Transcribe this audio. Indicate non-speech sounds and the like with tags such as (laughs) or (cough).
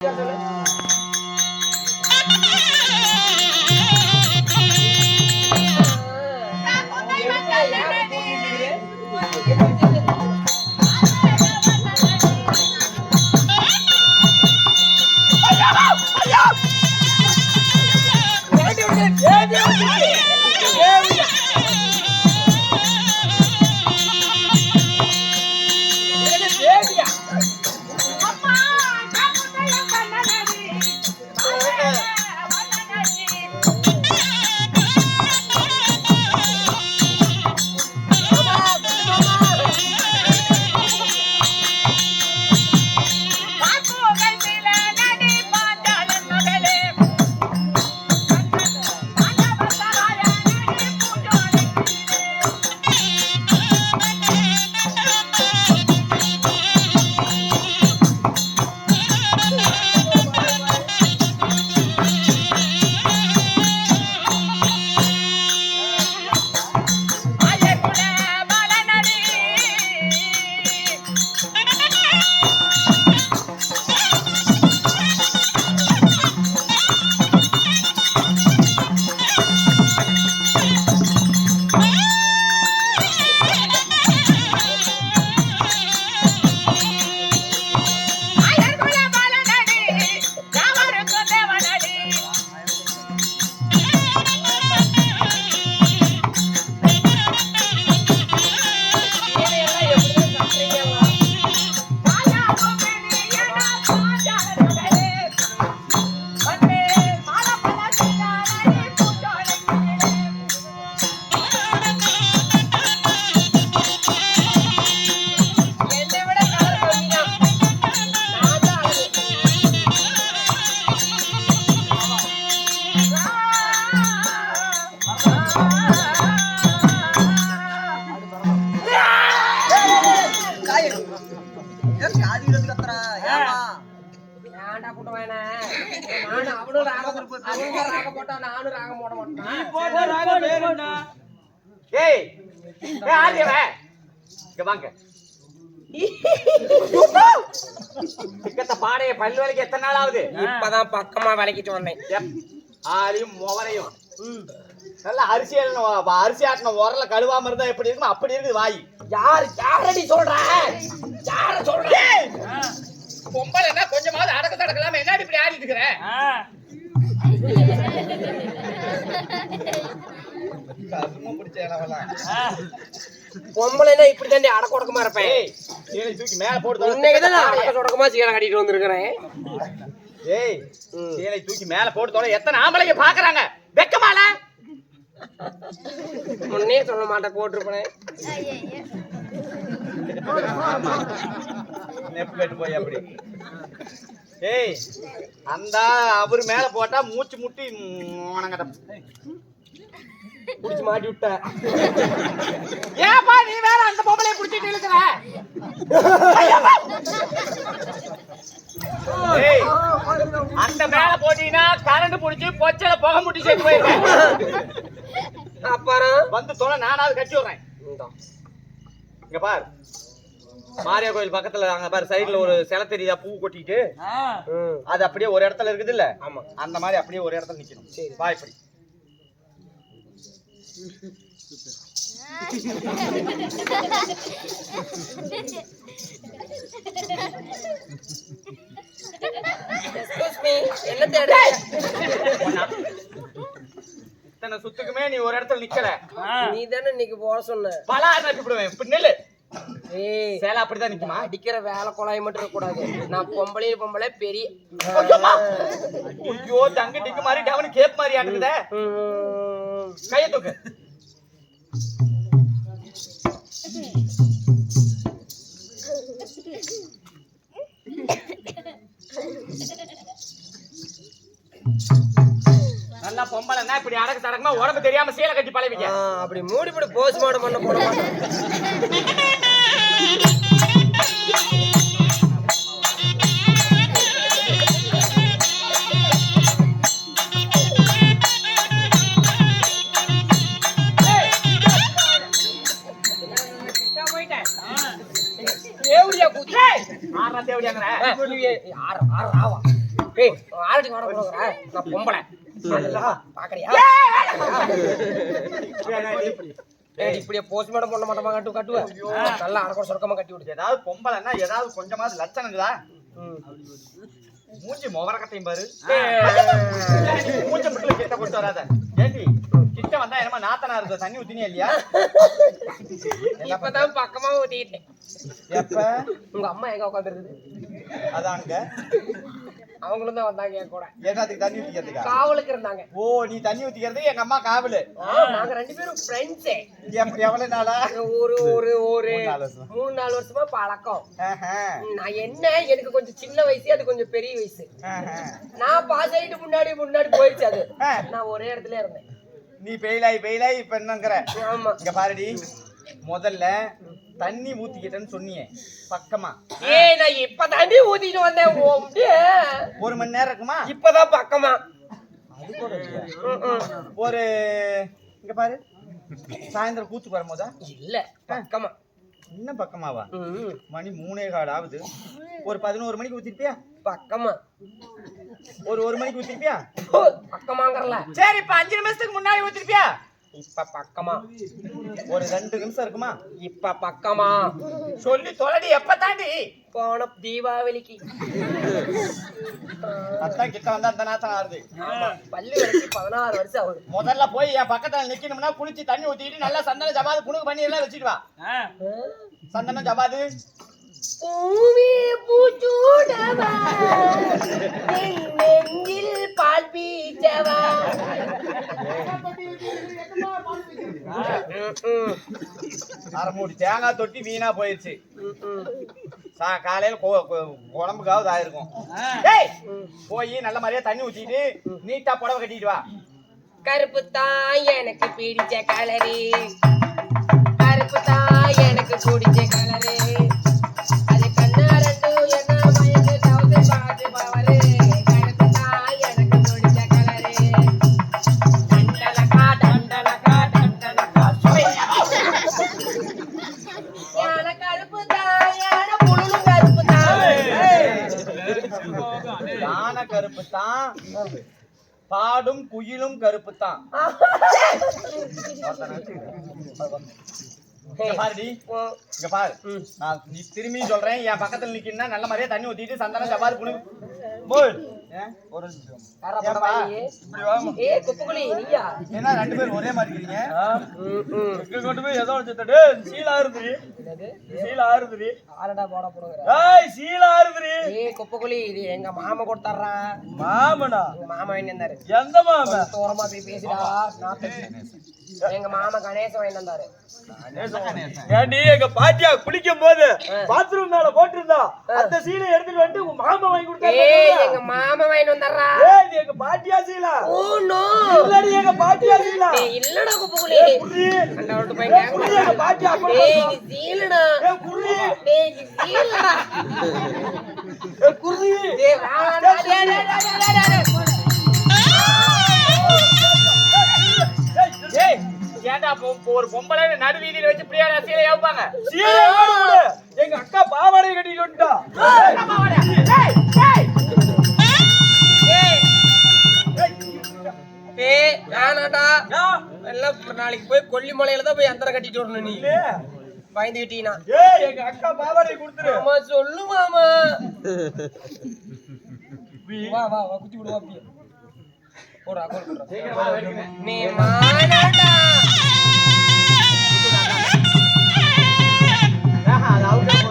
ஏன்டா அவங்க ராகம் போட்டா நானும் ராகம் போட மாட்டேன்? ஏய் ஏய் ஆரியவன் இங்க வாங்க. சிக்கத்த பாடைய பல்லு வரைக்கும் எத்தனை நாள் ஆகுது இப்பதான் பக்கமா விளக்கிட்டு வந்தேன். எப், ஆளையும் முவரையும் நல்லா அரிசி அரிசி ஆட்டின உரல கழுவாம இருந்தா எப்படி இருக்கும் அப்படி இருக்குது வாய். யார் யாரடி சொல்ற? யார சொல்ற? பொம்பளைன்னா கொஞ்சமாவது அடக்க தடக்கலாம. என்ன இப்படி ஆடிட்டு இருக்கிற. பொம்பளைனா இப்படி தாண்டி அடக்க உடக்கமா இருப்பேன் இன்னைக்கு தான் நான் அடக்க உடக்கமா சீலை கட்டிட்டு வந்திருக்கிறேன். ஏய் சீலை தூக்கி மேல போட்டு எத்தனை ஆம்பளைங்க பாக்குறாங்க வெக்கமால? முன்னே சொல்ல மாட்டேன் போட்டிருப்பேன். நெப்பு கட்டு போய் அப்படி. ஏய் அந்த அவரு மேல போட்டா மூச்சு முட்டி உனங்கட புடிச்சு மாட்டி விட்ட. ஏப்பா நீ வேற அந்த பொம்பளைய புடிச்சிட்டு இழுக்கிற? அந்த மேல போட்டீங்கன்னா கரண்ட் புடிச்சு பொச்சல புகை முட்டி சேர்த்து போயிருக்கேன் அப்புறம்? வந்து தொலை நானாவது கட்டி விடுறேன். இங்க பார். மாரியா கோயில் பக்கத்துல அங்க பாரு சைடுல ஒரு சிலை தெரியுதா? பூ கொட்டிட்டு. அது அப்படியே ஒரு இடத்துல இருக்குது இல்ல ஆமா. அந்த மாதிரி அப்படியே ஒரு இடத்துல நிக்கணும். சரி. வா இப்படி. Excuse me, என்ன தேடு? இத்தனை சுத்துக்குமே நீ ஒரு இடத்துல நிக்கல. நீ தானே இன்னைக்கு போக சொன்ன. பலா நப்பிடுவேன் இப்படி நில்லு. ஏய் சேலை அப்படிதான் நிக்குமா? அடிக்கிற வேலை குழாய் மட்டும் இருக்கக்கூடாது. நான் பொம்பளை பொம்பளை பெரிய. ஐயோ தங்க டிக்கு மாதிரி டவுன் கேப் மாதிரி ஆடுறத. கைய தூக்கு. நல்லா பொம்பளைன்னா இப்படி அடக்கு தடக்கமா உடம்பு தெரியாம சீலை கட்டி ஆ, பழவிக்க அப்படி மூடி போட்டு போஸ்ட்மார்ட்டம் பண்ண போட மாட்டேன் (laughs) தேவடியா கூத்து ஆறா தேவடியாங்கிற ஆறு ஆறு ஆவா ஏய் ஆரடி வாட போறா நான் பொம்பளை பாக்கறியா? ஏய் இப்படியே போஸ்ட்மார்ட்டம் பண்ண மாட்டோமா கட்டு கட்டுவ? நல்லா அடக்கம் சொர்க்கமா கட்டி விடு. ஏதாவது பொம்பளைன்னா ஏதாவது கொஞ்சமாவது லட்சணங்களா மூஞ்சி முகரக்கத்தையும் பாரு. மூஞ்ச மட்டும் கிட்ட கொண்டு வராத. ஏண்டி கிட்ட வந்தா என்னமா நாத்தனா இருக்கு தண்ணி ஊத்தினியா இல்லையா? இப்பதான் பக்கமா எப்ப? உங்க அம்மா எங்க உட்காந்துருக்குது அதாங்க அவங்களும் தான் வந்தாங்க என் கூட. என்னத்துக்கு தண்ணி ஊத்திக்கிறதுக்கா? காவலுக்கு இருந்தாங்க. ஓ நீ தண்ணி ஊத்திக்கிறதுக்கு எங்க அம்மா காவலு? நாங்க ரெண்டு பேரும் ஃப்ரெண்ட்ஸே எவ்வளவு நாளா? ஒரு ஒரு ஒரு மூணு நாலு வருஷமா. பழக்கம். நான் என்ன? எனக்கு கொஞ்சம் சின்ன வயசு அது கொஞ்சம் பெரிய வயசு. நான் பாஸ் ஆயிட்டு முன்னாடி முன்னாடி போயிடுச்சு அது. நான் ஒரே இடத்துல இருந்தேன். நீ பெயிலாய் பெயிலாய் இப்ப என்னங்கிற? ஆமா. இங்க பாருடி. முதல்ல தண்ணி ஊத்திக்கிட்டேன்னு சொன்னியே பக்கமா. ஏய் நான் இப்ப தாண்டி ஊத்திட்டு வந்தேன். ஒரு மணி நேரம் இருக்குமா? இப்பதான் பக்கமா. ஒரு இங்க பாரு. சாயந்தரம் கூத்துக்கு வரும்போதா? இல்ல பக்கமா. இன்னும் பக்கமாவா. மணி மூணே கால் ஆகுது. ஒரு பதினோரு மணிக்கு ஊத்திருப்பியா? பக்கமா. ஒரு ஒரு மணிக்கு ஊத்திருப்பியா? பக்கமாங்கறல. சரி இப்ப அஞ்சு நிமிஷத்துக்கு முன்னாடி ஊத்திருப்பியா? இப்ப பக்கமா. ஒரு ரெண்டு நிமிஷம் இருக்குமா? இப்ப பக்கமா. சொல்லி தொலைடி எப்ப தாண்டி? போன தீபாவளிக்கு. அதான் கிட்ட வந்தா அந்த நாத்தம் ஆறுது. பல்லு வரைக்கும் பதினாறு வருஷம் ஆகுது. முதல்ல போய் என் பக்கத்துல நிக்கணும்னா குளிச்சு தண்ணி ஊத்திட்டு நல்லா சந்தன ஜபாது புணுக்கு பண்ணி எல்லாம் வச்சுட்டு வா. சந்தனம் ஜபாது பூவே பூச்சூடவா நெஞ்சில் பால் பீச்சவா. அரை மூடி தேங்காய் தொட்டி வீணா போயிடுச்சு சா காலையில உடம்புக்காவது ஆயிருக்கும். டேய், போய் நல்ல மாதிரியா தண்ணி ஊத்திட்டு நீட்டா புடவை கட்டிட்டு வா. கருப்பு தான் எனக்கு பிடிச்ச கலரி கருப்பு தான் பாடும் குயிலும் கருப்பு தான் இங்க பாரு. நான் நீ திரும்பி சொல்றேன் என் பக்கத்துல நிக்கணும்னா நல்ல மாதிரியா தண்ணி ஊத்திட்டு சந்தன ஜபாது புணுக்கு போய் ஏன்? ஒரு நிமிஷம். யாரா ஏன்பா? பரவாயில்லையே? இப்படி வாம்மா. ஏய் குப்புக்குளி நீயா ஏன்னா ரெண்டு பேரும் ஒரே மாதிரி இருக்கீங்க கொண்டு போய் ஏதோ சீலா என்னது சீலா ஆறுதுரி ஆரடா போட போடுங்கிற ஏய் சீலா ஆறுதுரி ஏய் குப்பக்குழி இது எங்க மாமா கொடுத்தாரா? மாமனா? எங்க மாமா என்ன இருந்தாரு எந்த மாமன் தூரமா போய் பேசிடா. நாத்து எங்க மாமா கணேசன் வாங்கி வந்தாரு. ஏண்டி எங்க பாட்டியா குளிக்கும் போது பாத்ரூம் மேல போட்டிருந்தா அந்த சீலை எடுத்துட்டு வந்து உங்க மாமா வாங்கி ஏய் எங்க மாமா வாங்கி வந்தாரா? ஏய் எங்க பாட்டியா சீலா? ஓ நோ இல்லடி எங்க பாட்டியா இல்லடா விட்டு போய் எங்க சீலடா டேய் சீலடா டேய் டேய் டேய் டேய் டேய் டேய் ஏன்டா ஒரு பொம்பளை நடு வீதியில வச்சு பிரியாணி சீலை ஏவுப்பாங்க சீலை எங்க அக்கா பாவாடை கட்டிட்டு வந்துட்டா ஏய் வேணாடா எல்லாம் நாளைக்கு போய் கொல்லிமலையில தான் போய் அந்தரை கட்டிட்டு வரணும் நீ. பயந்துகிட்டீனா ஏய் எங்க அக்கா சொல்லு மாமா. (laughs) வா. வா வா குத்தி விடுவா போடா நீ மானடா. அது